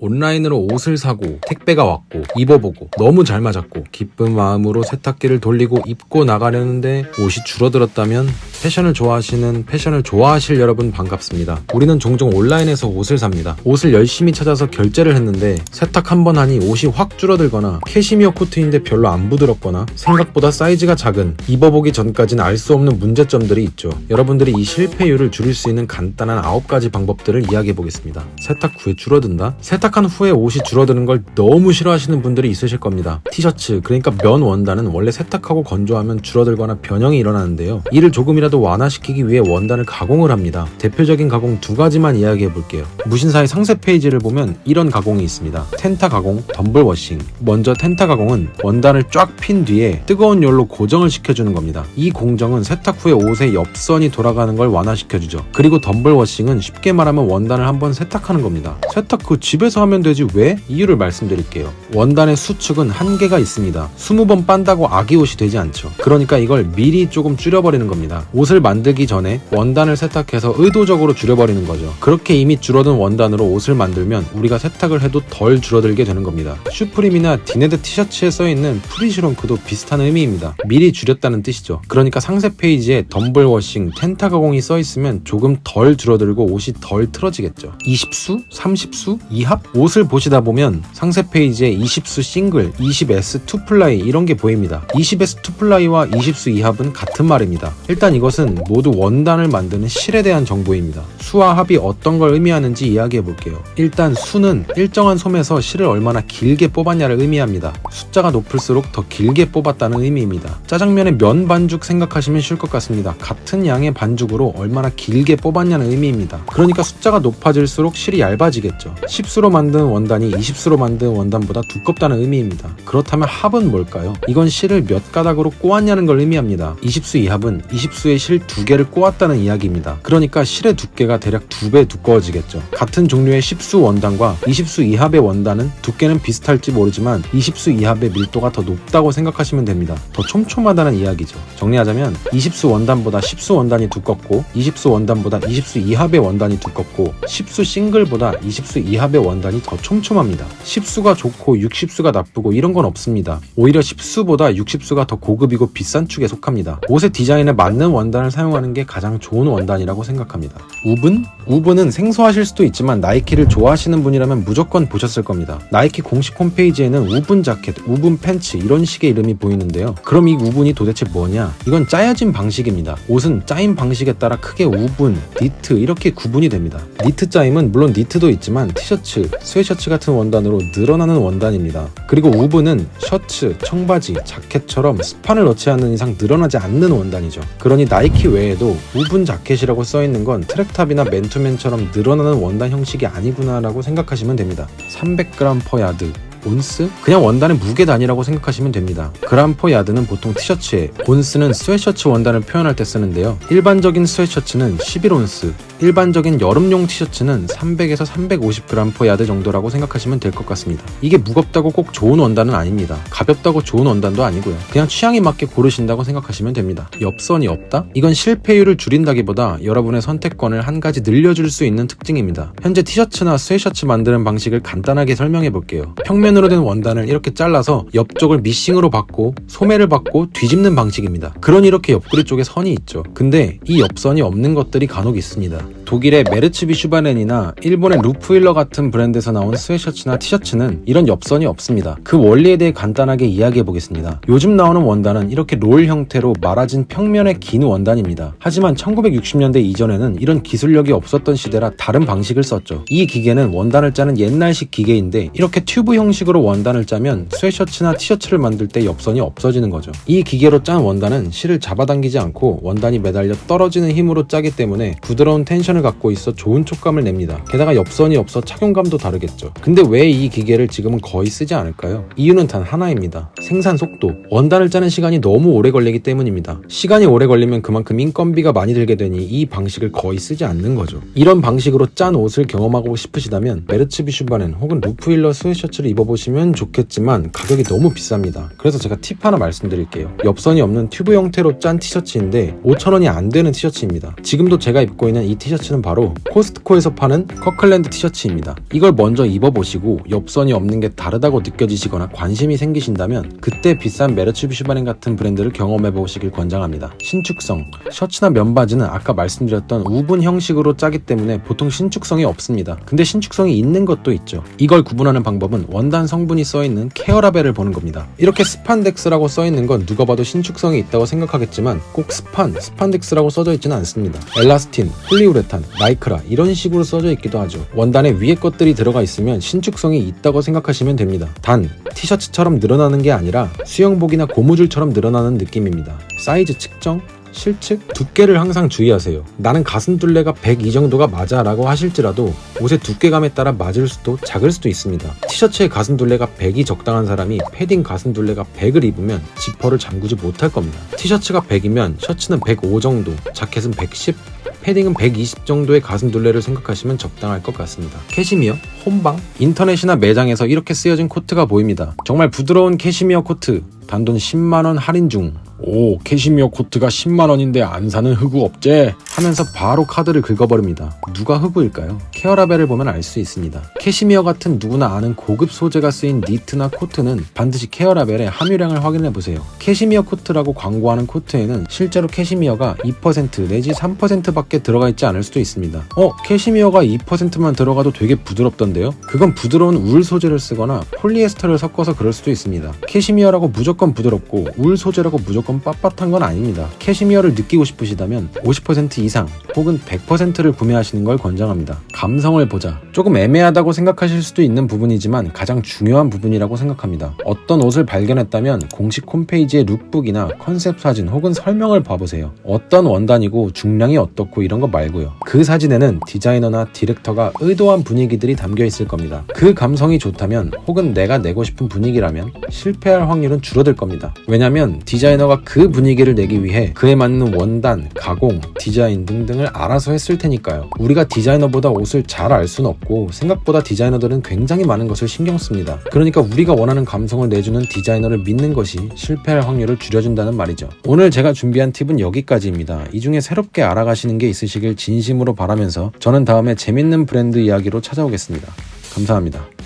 온라인으로 옷을 사고 택배가 왔고 입어보고 너무 잘 맞았고 기쁜 마음으로 세탁기를 돌리고 입고 나가려는데 옷이 줄어들었다면 패션을 좋아하시는 패션을 좋아하실 여러분 반갑습니다. 우리는 종종 온라인에서 옷을 삽니다. 옷을 열심히 찾아서 결제를 했는데 세탁 한 번 하니 옷이 확 줄어들거나 캐시미어 코트인데 별로 안 부드럽거나 생각보다 사이즈가 작은 입어보기 전까지는 알 수 없는 문제점들이 있죠. 여러분들이 이 실패율을 줄일 수 있는 간단한 9가지 방법들을 이야기해 보겠습니다. 세탁 후에 줄어든다? 세탁한 후에 옷이 줄어드는 걸 너무 싫어하시는 분들이 있으실 겁니다. 티셔츠, 그러니까 면 원단은 원래 세탁하고 건조하면 줄어들거나 변형이 일어나는데요. 이를 조금이라도 완화시키기 위해 원단을 가공을 합니다. 대표적인 가공 두 가지만 이야기해 볼게요. 무신사의 상세 페이지를 보면 이런 가공이 있습니다. 텐타 가공, 덤블 워싱. 먼저 텐타 가공은 원단을 쫙 핀 뒤에 뜨거운 열로 고정을 시켜주는 겁니다. 이 공정은 세탁 후에 옷의 옆선이 돌아가는 걸 완화시켜주죠. 그리고 덤블 워싱은 쉽게 말하면 원단을 한번 세탁하는 겁니다. 세탁 후 집에서 하면 되지 왜? 이유를 말씀드릴게요. 원단의 수축은 한계가 있습니다. 20번 빤다고 아기 옷이 되지 않죠. 그러니까 이걸 미리 조금 줄여버리는 겁니다. 옷을 만들기 전에 원단을 세탁해서 의도적으로 줄여버리는 거죠. 그렇게 이미 줄어든 원단으로 옷을 만들면 우리가 세탁을 해도 덜 줄어들게 되는 겁니다. 슈프림이나 디네드 티셔츠에 써있는 프리시롱크도 비슷한 의미입니다. 미리 줄였다는 뜻이죠. 그러니까 상세 페이지에 덤블 워싱, 텐타 가공이 써있으면 조금 덜 줄어들고 옷이 덜 틀어지겠죠. 20수? 30수? 2합? 옷을 보시다 보면 상세 페이지에 20수 싱글, 20S 투플라이 이런 게 보입니다. 20S 투플라이와 20수 2합은 같은 말입니다. 일단 이 것은 모두 원단을 만드는 실에 대한 정보입니다. 수와 합이 어떤 걸 의미하는지 이야기해 볼게요. 일단 수는 일정한 솜에서 실을 얼마나 길게 뽑았냐를 의미합니다. 숫자가 높을수록 더 길게 뽑았다는 의미입니다. 짜장면의 면 반죽 생각하시면 쉬울 것 같습니다. 같은 양의 반죽으로 얼마나 길게 뽑았냐는 의미입니다. 그러니까 숫자가 높아질수록 실이 얇아지겠죠. 10수로 만든 원단이 20수로 만든 원단보다 두껍다는 의미입니다. 그렇다면 합은 뭘까요? 이건 실을 몇 가닥으로 꼬았냐는 걸 의미합니다. 20수 이합은 20수의 실 두 개를 꼬았다는 이야기입니다. 그러니까 실의 두께가 대략 두 배 두꺼워지겠죠. 같은 종류의 10수 원단과 20수 이합의 원단은 두께는 비슷할지 모르지만 20수 이합의 밀도가 더 높다고 생각하시면 됩니다. 더 촘촘하다는 이야기죠. 정리하자면 20수 원단보다 10수 원단이 두껍고 20수 원단보다 20수 이합의 원단이 두껍고 10수 싱글보다 20수 이합의 원단이 더 촘촘합니다. 10수가 좋고 60수가 나쁘고 이런 건 없습니다. 오히려 10수보다 60수가 더 고급이고 비싼 축에 속합니다. 옷의 디자인에 맞는 원단 을 사용하는 게 가장 좋은 원단이라고 생각합니다. 우분? 우분은 생소하실 수도 있지만 나이키를 좋아하시는 분이라면 무조건 보셨을 겁니다. 나이키 공식 홈페이지에는 우분 자켓, 우분 팬츠 이런 식의 이름이 보이는데요. 그럼 이 우분이 도대체 뭐냐? 이건 짜여진 방식입니다. 옷은 짜임 방식에 따라 크게 우분, 니트 이렇게 구분이 됩니다. 니트 짜임은 물론 니트도 있지만 티셔츠, 스웨셔츠 같은 원단으로 늘어나는 원단입니다. 그리고 우분은 셔츠, 청바지, 자켓처럼 스판을 넣지 않는 이상 늘어나지 않는 원단이죠. 그러니 나이키 외에도 우분 자켓이라고 써있는 건 트랙탑이나 맨투맨처럼 늘어나는 원단 형식이 아니구나라고 생각하시면 됩니다. 300g 퍼 야드, 온스? 그냥 원단의 무게 단위라고 생각하시면 됩니다. 그람 퍼 야드는 보통 티셔츠에, 온스는 스웨셔츠 원단을 표현할 때 쓰는데요. 일반적인 스웨셔츠는 11온스, 일반적인 여름용 티셔츠는 300에서 350g 퍼 야드 정도라고 생각하시면 될 것 같습니다. 이게 무겁다고 꼭 좋은 원단은 아닙니다. 가볍다고 좋은 원단도 아니고요. 그냥 취향에 맞게 고르신다고 생각하시면 됩니다. 옆선이 없다? 이건 실패율을 줄인다기보다 여러분의 선택권을 한 가지 늘려줄 수 있는 특징입니다. 현재 티셔츠나 스웨셔츠 만드는 방식을 간단하게 설명해 볼게요. 평면으로 된 원단을 이렇게 잘라서 옆쪽을 미싱으로 받고 소매를 받고 뒤집는 방식입니다. 그런 이렇게 옆구리 쪽에 선이 있죠. 근데 이 옆선이 없는 것들이 간혹 있습니다. 독일의 메르츠비 슈바렌이나 일본의 루프일러 같은 브랜드에서 나온 스웨셔츠나 티셔츠는 이런 옆선이 없습니다. 그 원리에 대해 간단하게 이야기해 보겠습니다. 요즘 나오는 원단은 이렇게 롤 형태로 말아진 평면의 긴 원단입니다. 하지만 1960년대 이전에는 이런 기술력이 없었던 시대라 다른 방식을 썼죠. 이 기계는 원단을 짜는 옛날식 기계인데 이렇게 튜브 형식으로 원단을 짜면 스웨셔츠나 티셔츠를 만들 때 옆선이 없어지는 거죠. 이 기계로 짠 원단은 실을 잡아당기지 않고 원단이 매달려 떨어지는 힘으로 짜기 때문에 부드러운 텐 션을 갖고 있어 좋은 촉감을 냅니다. 게다가 옆선이 없어 착용감도 다르겠죠. 근데 왜 이 기계를 지금은 거의 쓰지 않을까요? 이유는 단 하나입니다. 생산 속도. 원단을 짜는 시간이 너무 오래 걸리기 때문입니다. 시간이 오래 걸리면 그만큼 인건비가 많이 들게 되니 이 방식을 거의 쓰지 않는 거죠. 이런 방식으로 짠 옷을 경험하고 싶으시다면 메르츠비 슈바넨 혹은 루프일러 스웨셔츠를 입어보시면 좋겠지만 가격이 너무 비쌉니다. 그래서 제가 팁 하나 말씀드릴게요. 옆선이 없는 튜브 형태로 짠 티셔츠인데 5,000원이 안 되는 티셔츠입니다. 지금도 제가 입고 있는 이 티셔츠는 티셔츠는 바로 코스트코에서 파는 커클랜드 티셔츠입니다. 이걸 먼저 입어보시고 엽선이 없는 게 다르다고 느껴지시거나 관심이 생기신다면 그때 비싼 메르츠비슈바렌 같은 브랜드를 경험해보시길 권장합니다. 신축성, 셔츠나 면바지는 아까 말씀드렸던 우분 형식으로 짜기 때문에 보통 신축성이 없습니다. 근데 신축성이 있는 것도 있죠. 이걸 구분하는 방법은 원단 성분이 써있는 케어 라벨을 보는 겁니다. 이렇게 스판덱스라고 써있는 건 누가 봐도 신축성이 있다고 생각하겠지만 꼭 스판, 스판덱스라고 써져 있지는 않습니다. 엘라스틴, 폴리우레 탄, 라이크라 이런 식으로 써져 있기도 하죠. 원단에 위에 것들이 들어가 있으면 신축성이 있다고 생각하시면 됩니다. 단 티셔츠처럼 늘어나는 게 아니라 수영복이나 고무줄처럼 늘어나는 느낌입니다. 사이즈 측정, 실측, 두께를 항상 주의하세요. 나는 가슴 둘레가 102 정도가 맞아 라고 하실지라도 옷의 두께감에 따라 맞을 수도 작을 수도 있습니다. 티셔츠의 가슴 둘레가 100이 적당한 사람이 패딩 가슴 둘레가 100을 입으면 지퍼를 잠그지 못할 겁니다. 티셔츠가 100이면 셔츠는 105 정도, 자켓은 110, 패딩은 120 정도의 가슴 둘레를 생각하시면 적당할 것 같습니다. 캐시미어, 홈방, 인터넷이나 매장에서 이렇게 쓰여진 코트가 보입니다. 정말 부드러운 캐시미어 코트, 단돈 10만원 할인 중. 오, 캐시미어 코트가 10만원인데 안 사는 흑우 업체? 하면서 바로 카드를 긁어버립니다. 누가 흑우일까요? 케어 라벨을 보면 알 수 있습니다. 캐시미어 같은 누구나 아는 고급 소재가 쓰인 니트나 코트는 반드시 케어 라벨의 함유량을 확인해 보세요. 캐시미어 코트라고 광고하는 코트에는 실제로 캐시미어가 2% 내지 3%밖에 들어가 있지 않을 수도 있습니다. 어, 캐시미어가 2%만 들어가도 되게 부드럽던데요? 그건 부드러운 울 소재를 쓰거나 폴리에스터를 섞어서 그럴 수도 있습니다. 캐시미어라고 무조건 부드럽고 울 소재라고 무조건 빳빳한 건 아닙니다. 캐시미어를 느끼고 싶으시다면 50% 이상 혹은 100%를 구매하시는 걸 권장합니다. 감 성을 보자. 조금 애매하다고 생각하실 수도 있는 부분이지만 가장 중요한 부분이라고 생각합니다. 어떤 옷을 발견했다면 공식 홈페이지의 룩북이나 컨셉 사진 혹은 설명을 봐보세요. 어떤 원단이고 중량이 어떻고 이런 거 말고요. 그 사진에는 디자이너나 디렉터가 의도한 분위기들이 담겨 있을 겁니다. 그 감성이 좋다면 혹은 내가 내고 싶은 분위기라면 실패할 확률은 줄어들 겁니다. 왜냐면 디자이너가 그 분위기를 내기 위해 그에 맞는 원단, 가공, 디자인 등등을 알아서 했을 테니까요. 우리가 디자이너보다 옷을 잘 알 수는 없고 생각보다 디자이너들은 굉장히 많은 것을 신경 씁니다. 그러니까 우리가 원하는 감성을 내주는 디자이너를 믿는 것이 실패할 확률을 줄여준다는 말이죠. 오늘 제가 준비한 팁은 여기까지입니다. 이 중에 새롭게 알아가시는 게 있으시길 진심으로 바라면서 저는 다음에 재밌는 브랜드 이야기로 찾아오겠습니다. 감사합니다.